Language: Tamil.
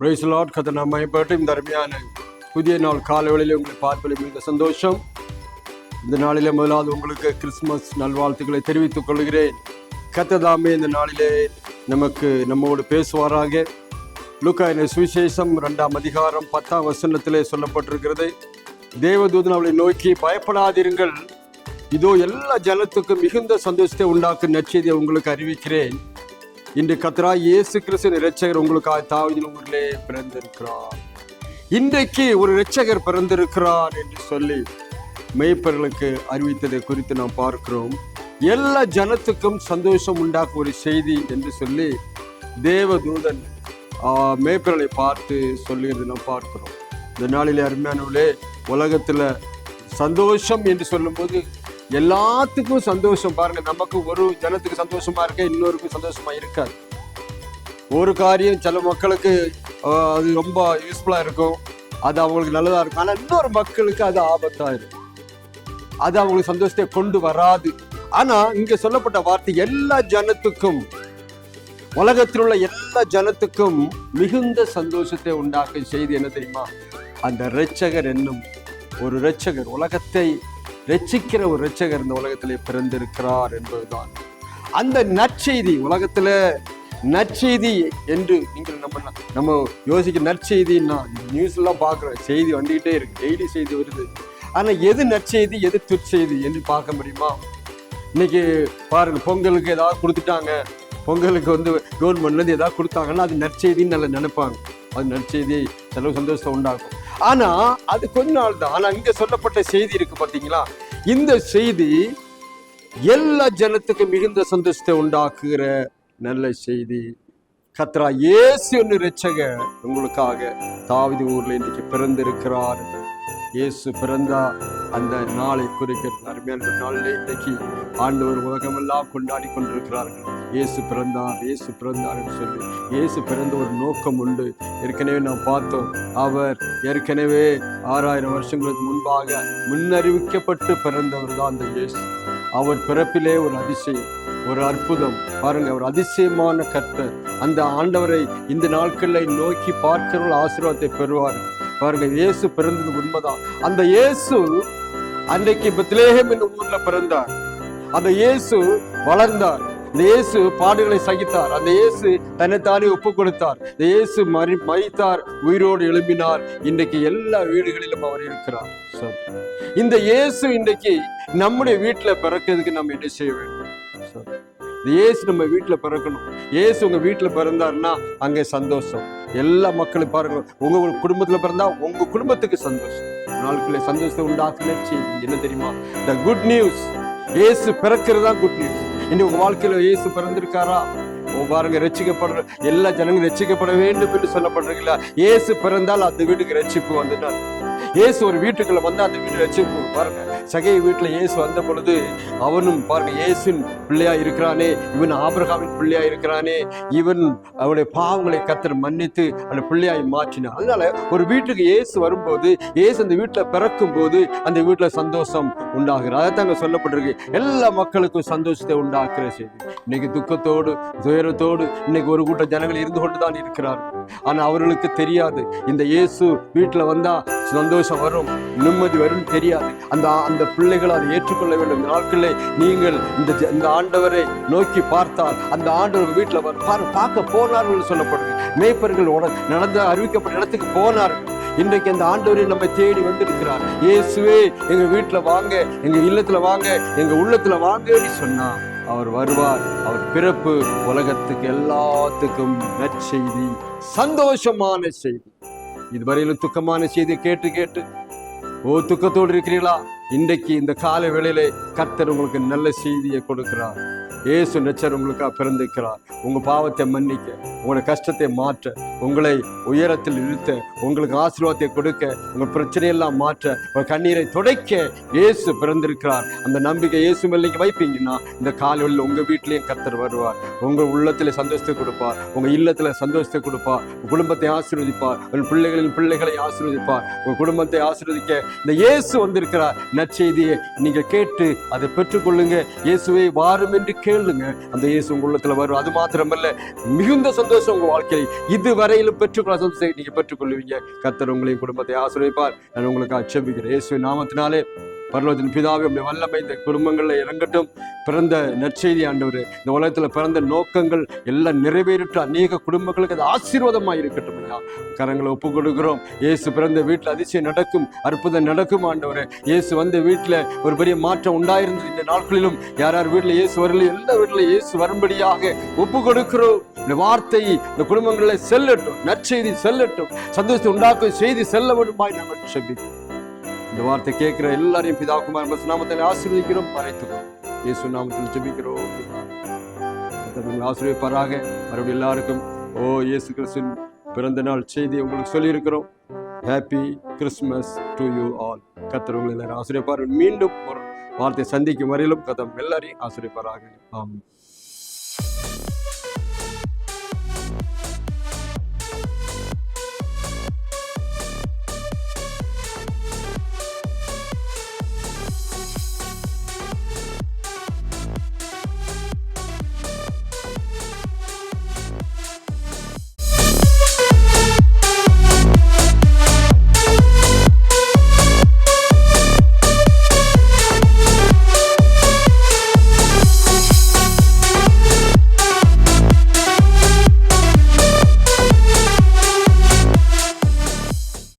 பிரைஸ் லார்ட் கதை நாம் பயப்பட்டு இந்த அருமையான புதிய நாள் காலைகளில் உங்களை பார்ப்பதில் மிக சந்தோஷம். இந்த நாளிலே முதலாவது உங்களுக்கு கிறிஸ்மஸ் நல்வாழ்த்துக்களை தெரிவித்துக் கொள்கிறேன். கத்ததாமே இந்த நாளிலே நமக்கு நம்மோடு பேசுவாராக. லூக்காயின சுவிசேஷம் ரெண்டாம் அதிகாரம் பத்தாம் வசனத்திலே சொல்லப்பட்டிருக்கிறது. தேவதூதன் அவளை நோக்கி பயப்படாதிருங்கள். இதோ எல்லா ஜனத்துக்கும் மிகுந்த சந்தோஷத்தை உண்டாக்கும் நற்செய்தியை உங்களுக்கு அறிவிக்கிறேன். இன்று கத்ரா இயேசு கிறிஸ்து இரட்சகர் உங்களுக்காக தாவிதின் ஊரிலே பிறந்திருக்கிறார். இன்றைக்கு ஒரு இரட்சகர் பிறந்திருக்கிறார் என்று சொல்லி மெய்ப்பர்களுக்கு அறிவித்ததை குறித்து நாம் பார்க்கிறோம். எல்லா ஜனத்துக்கும் சந்தோஷம் உண்டாக்கும் ஒரு செய்தி என்று சொல்லி தேவதூதன் மேய்ப்பர்களை பார்த்து சொல்லுகிறது நாம் பார்க்கிறோம். இந்த நாளிலே அருமையானவர்களே உலகத்தில் சந்தோஷம் என்று சொல்லும்போது எல்லாத்துக்கும் சந்தோஷம் பாருங்க. நமக்கு ஒரு ஜனத்துக்கு சந்தோஷமா இருக்க இன்னொருக்கும் சந்தோஷமா இருக்காது. ஒரு காரியம் சில மக்களுக்கு அது ரொம்ப யூஸ்ஃபுல்லா இருக்கும். அது அவங்களுக்கு நல்லதா இருக்கும். ஆனா இன்னொரு மக்களுக்கு அது ஆபத்தா இருக்கும். அது அவங்களுக்கு சந்தோஷத்தை கொண்டு வராது. ஆனா இங்க சொல்லப்பட்ட வார்த்தை எல்லா ஜனத்துக்கும் உலகத்தில் உள்ள எல்லா ஜனத்துக்கும் மிகுந்த சந்தோஷத்தை உண்டாக்கும் செய்தி என்ன தெரியுமா? அந்த இரட்சகர் என்னும் ஒரு இரட்சகர் உலகத்தை ரட்சிக்கிற ஒரு ரட்சகர் இந்த உலகத்திலே பிறந்திருக்கிறார் என்பதுதான். அந்த நற்செய்தி உலகத்துல நற்செய்தி என்று நீங்கள் நம்ம நம்ம யோசிக்க நற்செய்தின்னா நியூஸ் எல்லாம் பார்க்குறோம் செய்தி வந்துகிட்டே இருக்கு. டெய்லி செய்தி வருது. ஆனா எது நற்செய்தி எது துற்செய்தி என்று பார்க்க முடியுமா? இன்னைக்கு பாருங்க பொங்கலுக்கு ஏதாவது கொடுத்துட்டாங்க. பொங்கலுக்கு வந்து கவர்மெண்ட்லேருந்து ஏதாவது கொடுத்தாங்கன்னா அது நற்செய்தின்னு நல்லா நினைப்பாங்க. அது நற்செய்தியை செலவு சந்தோஷத்தை உண்டாக்கும். ஆனா அது கொஞ்ச நாள் தான். ஆனா இங்க சொல்லப்பட்ட செய்தி இருக்கு பாத்தீங்களா? இந்த செய்தி எல்லா ஜனத்துக்கும் மிகுந்த சந்தோஷத்தை உண்டாக்குகிற நல்ல செய்தி. கத்ரா இயேசு என்று ரட்சகர் உங்களுக்காக தாவிதி ஊர்ல இன்னைக்கு பிறந்திருக்கிறார். இயேசு பிறந்தா அந்த நாளை குறிக்கிற அருமையான ஒரு நாளில் இன்னைக்கு ஆண்டவர் உலகமெல்லாம் கொண்டாடி கொண்டிருக்கிறார்கள். இயேசு பிறந்தார் இயேசு பிறந்தார் என்று சொல்லி இயேசு பிறந்த ஒரு நோக்கம் உண்டு. ஏற்கனவே நாம் பார்த்தோம். அவர் ஏற்கனவே ஆறாயிரம் வருஷங்களுக்கு முன்பாக முன்னறிவிக்கப்பட்டு பிறந்தவர் தான் அந்த இயேசு. அவர் பிறப்பிலே ஒரு அதிசயம் ஒரு அற்புதம். பாருங்க ஒரு அதிசயமான கர்த்தர். அந்த ஆண்டவரை இந்த நாட்களில் நோக்கி பார்க்கிறவர்கள் ஆசீர்வாதத்தை பெறுவார். பாருங்க இயேசு பிறந்தது உண்மைதான். அந்த இயேசு அன்றைக்கு பெத்லேஹேம் என்னும் ஊர்ல பிறந்தார். அந்த இயேசு வளர்ந்தார். இந்த இயேசு பாடுகளை சகித்தார். அந்த இயேசு தன்னைத்தானே ஒப்பு கொடுத்தார் இந்த இயேசு மறி மறித்தார் உயிரோடு எழும்பினார். இன்றைக்கு எல்லா வீடுகளிலும் அவர் இருக்கிறார். இந்த இயேசு இன்றைக்கு நம்முடைய வீட்டில் பிறக்கிறதுக்கு நம்ம என்ன செய்ய வேண்டும்? இந்த இயேசு நம்ம வீட்டில் பிறக்கணும். இயேசு உங்கள் வீட்டில் பிறந்தாருன்னா அங்கே சந்தோஷம். எல்லா மக்களும் பாருங்கள். உங்கள் குடும்பத்தில் பிறந்தா உங்கள் குடும்பத்துக்கு சந்தோஷம். நாளுக்குள்ளே சந்தோஷத்தை உண்டாக்குன்னு என்ன தெரியுமா? த குட் நியூஸ் இயேசு பிறக்கிறது தான் குட் நியூஸ் இனி உங்க வாழ்க்கையில இயேசு பிறந்திருக்காரா? பாருங்க ரசிக்கப்படுற எல்லா ஜனங்களும் ரசிக்கப்பட வேண்டும் என்று சொல்லப்படுறீங்களா? இயேசு பிறந்தால் அந்த வீட்டுக்கு ரட்சிப்பு வந்துட்டார். இயேசு ஒரு வீட்டுக்குள்ள வந்து அந்த வீட்டு ரட்சிப்பு பாருங்க சகை வீட்டுல இயேசு வந்த பொழுது அவனும் பாருங்க இயேசுன் பிள்ளையா இருக்கிறானே இவன் ஆபிரகாமின் பிள்ளையா இருக்கிறானே இவன் அவனுடைய பாவங்களை கத்தர் மன்னித்து அந்த பிள்ளையாய் மாற்றினான் அதனால ஒரு வீட்டுக்கு இயேசு வரும்போது இயேசு அந்த வீட்டுல பிறக்கும் போது அந்த வீட்டுல சந்தோஷம் உண்டாகிறது அதைத்தாங்க சொல்லப்பட்டிருக்கு. எல்லா மக்களுக்கும் சந்தோஷத்தை உண்டாக்குற செய்தி. இன்னைக்கு துக்கத்தோடு துயரத்தோடு இன்னைக்கு ஒரு கூட்ட ஜனங்கள் இருந்து கொண்டு தான் இருக்கிறார்கள். ஆனால் அவர்களுக்கு தெரியாது. இந்த இயேசு வீட்டில் வந்தால் சந்தோஷம் வரும் நிம்மதி வரும் தெரியாது. அந்த அந்த பிள்ளைகள் அதை ஏற்றுக்கொள்ள வேண்டும். நாட்களே நாட்களில் நீங்கள் இந்த ஜ- இந்த ஆண்டவரை நோக்கி பார்த்தால் அந்த ஆண்டவர் வீட்டில் பாரு பார்க்க போனார்கள் சொல்லப்படுது மேய்ப்பர்கள் உட- நடந்த அறிவிக்கப்பட்ட இடத்துக்கு போனார்கள். இன்றைக்கு அந்த ஆண்டவரை நம்ம தேடி வந்திருக்கிறார். இயேசுவே எங்க வீட்டுல வாங்க எங்க இல்லத்துல வாங்க எங்க உள்ளத்துல வாங்கன்னு சொன்னா அவர் வருவார். அவர் பிறப்பு உலகத்துக்கு எல்லாத்துக்கும் நற்செய்தி சந்தோஷமான செய்தி. இதுவரையிலும் துக்கமான செய்தியை கேட்டு கேட்டு ஓ துக்கத்தோடு இருக்கிறீர்களா? இன்றைக்கு இந்த கால வேளையிலே கர்த்தர் உங்களுக்கு நல்ல செய்தியை கொடுக்கிறார். இயேசு நச்சர் உங்களுக்காக பிறந்திருக்கிறார். உங்கள் பாவத்தை மன்னிக்க. உங்களோட கஷ்டத்தை மாற்ற உங்களை உயரத்தில் இழுத்த உங்களுக்கு ஆசீர்வாதத்தை கொடுக்க உங்க பிரச்சனையெல்லாம் மாற்ற உங்க கண்ணீரை துடைக்க இயேசு பிறந்திருக்கிறார். அந்த நம்பிக்கை இயேசு மேல வைப்பீங்கன்னா இந்த காலையில் உங்க வீட்லேயும் கத்தர் வருவார். உங்க உள்ளத்துல சந்தோஷத்தை கொடுப்பார். உங்க இல்லத்துல சந்தோஷத்தை கொடுப்பார். குடும்பத்தை ஆசீர்வதிப்பார். உங்கள் பிள்ளைகளின் பிள்ளைகளை ஆசீர்வதிப்பார். உங்க குடும்பத்தை ஆசீர்வதிக்க இந்த இயேசு வந்திருக்கிறார். நற்செய்தியை நீங்க கேட்டு அதை பெற்றுக்கொள்ளுங்க. இயேசுவை வாரும் என்று கேளுங்க. அந்த இயேசு உங்கள் உள்ளத்துல வரும் அது மாத்திரமல்ல மிகுந்த சந்தோஷம் சந்தோஷம் உங்க வாழ்க்கையில். இதுவரையிலும் பெற்றுக்கொள்ள சந்தோஷத்தை நீங்க பெற்றுக்கொள்வீங்க கத்தர் உங்களையும் குடும்பத்தை ஆசிரியப்பார். நான் உங்களுக்கு அச்சபிக்கிறேன். இயேசு நாமத்தினாலே. பரலோகத்தின் பிதாவே உடைய வல்லமை இந்த குடும்பங்களில் இறங்கட்டும். பிறந்த நற்செய்தி ஆண்டவர் இந்த உலகத்துல பிறந்த நோக்கங்கள் எல்லாம் நிறைவேறிட்டு அநேக குடும்பங்களுக்கு அது ஆசீர்வாதமாக இருக்கட்டும் ஐயா. கரங்களை ஒப்பு கொடுக்குறோம். இயேசு பிறந்த வீட்டில் அதிசயம் நடக்கும் அற்புதம் நடக்கும் ஆண்டவர். இயேசு வந்த வீட்டில் ஒரு பெரிய மாற்றம் உண்டாயிருந்தது. இந்த நாட்களிலும் யார் யார் வீட்டில் இயேசு வரல எல்லா வீட்டில் இயேசு வரும்படியாக ஒப்பு கொடுக்கிறோம். இந்த வார்த்தை இந்த குடும்பங்களில் செல்லட்டும் நற்செய்தி செல்லட்டும். சந்தோஷத்தை உண்டாக்கும் செய்தி செல்ல வேண்டுமாய் நாங்கள் செபிக்கிறோம். இந்த வார்த்தை கேட்கிற எல்லாரையும் பிதா குமார் பஸ் நாமத்தில் ஆசீர்வதிக்கிறோம் மறைத்துக்கிறோம் இயேசு நாமத்தில் ஜபிக்கிறோம். கர்த்தர் ஆசீர்வதிப்பாராக. மறுபடியும் எல்லாருக்கும் ஓ இயேசு கிறிஸ்துவின் பிறந்த நாள் செய்தி உங்களுக்கு சொல்லியிருக்கிறோம். Happy Christmas to you all Qatar உங்களை எல்லாரும் ஆசிரியப்பார் மீண்டும் ஒரு வார்த்தை சந்திக்கும் வரையிலும் கதம் எல்லாரையும் ஆசிரியப்பாராக ஆமாம்